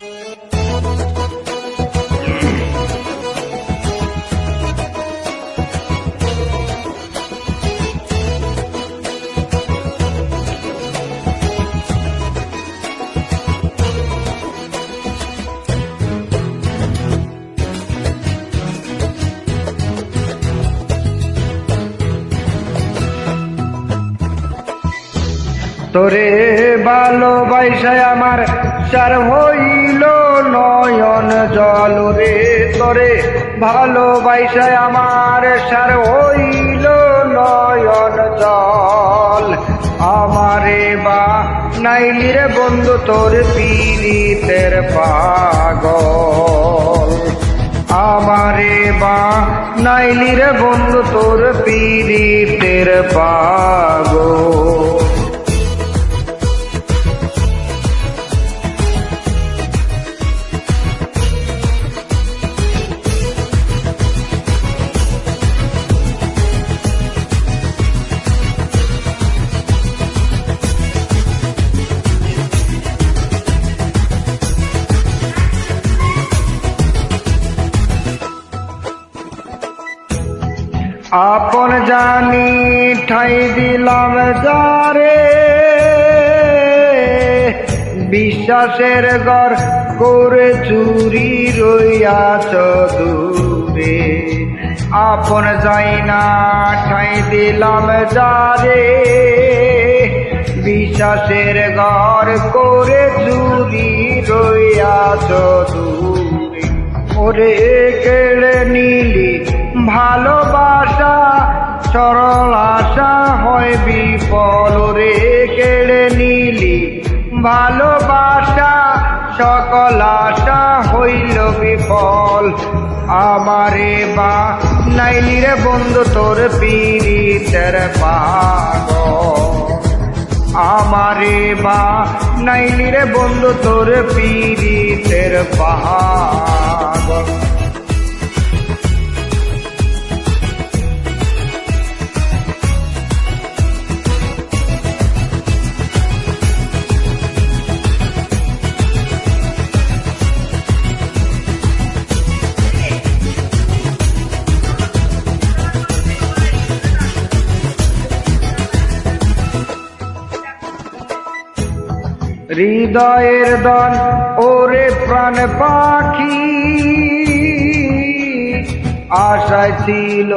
Música তোরে ভালোবাসায় আমার সার হইল নয়ন জল রে, তোরে ভালোবাসায় আমার সার হইল নয়ন জল। আমারে বা নাইলি রে বন্ধু তোর পীড়িতের পাগল। আমারে বা নাইলি রে বন্ধু তোর পীড়িতের পাগল। আপন জানি ঠাই দিলাম যারে। বিশ্বাসের ঘর করে চুরি রইয়াছ দূরে আপন যাই না ঠাই দিলাম যারে। বিশ্বাসের ঘর করে চুরি রইয়াছ দূরে ওরে কেড়ে নিলি ভালোবাসা, সরল আশা হয় বিফল রে, কেড়ে নিলি। ভালোবাসা, সকল আশা হইল বিফল। আমারে বা নাইলি রে বন্ধু তোর পীড়িতের পাগল। আমারে বা নাইলি রে বন্ধু তোর পীড়িতের পাগল। হৃদয়ের দন, ওরে প্রাণ পাখি। আশায় ছিল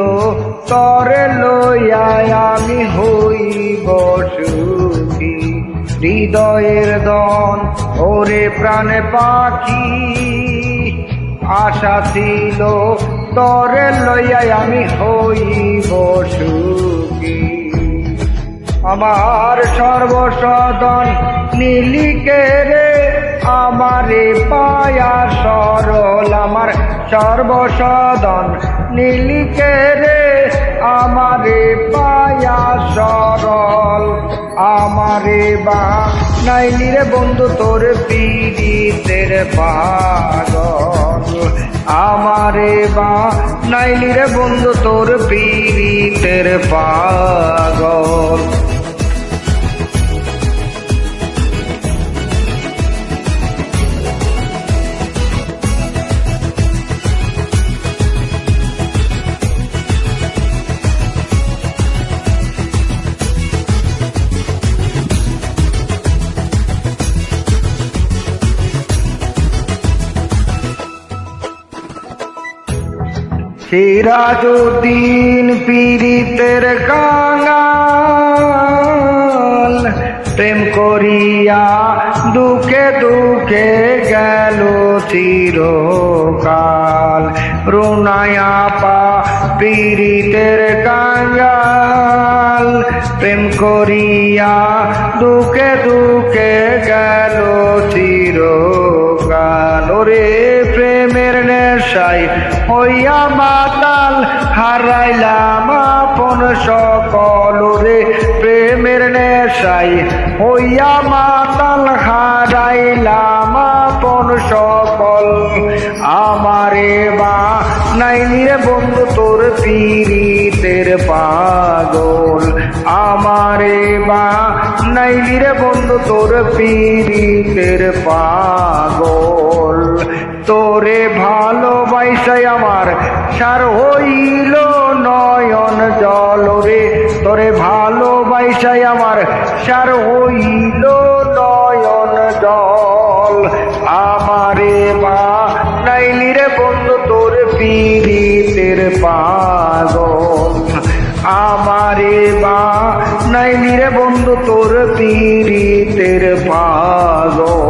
তরে লইয়ায় আমি হইব সুখী। হৃদয়ের দন, ওরে প্রাণ পাখি। আশা ছিল তরে লইয়ায় আমি হইব সুখী। আমার সর্বসদন নীলিকে রে, আমারে পায়া সরল আমার সর্বসদন নীলিকে রে, আমারে পায়া সরল আমারে বা। নাইলি রে বন্ধু, তোর পীড়িতের পাগল। আমারে বা। নাইলি রে বন্ধু, তোর পীড়িতের পাগল। সিরাজুদ্দিন পীড়িতের কাঙাল। প্রেম করিয়া দুঃখে দুঃখে গেল চিরকাল। রুনায়া পা পীড়িতের কাঙ্গাল প্রেম করিয়া দুঃখে দুঃখে গেল চিরকাল। ওরে প্রেমের নেশায় হইয়া মাতাল হারাইলাম আপন সকল। রে প্রেমের নেশায় হইয়া মাতাল নাইনি রে বন্ধু, তোর পীড়িতের পাগল। আমারে বা নাইলি রে বন্ধু, তোর পীড়িতের পাগল। তোরে ভালোবাসাই আমার সার হইল নয়ন জল রে। তোরে ভালোবাসাই আমার সার হইল বন্ধু তোর পীড়িতের পাগল। আমারে বা নাই রে বন্ধু তোর পীড়িতের পাগল।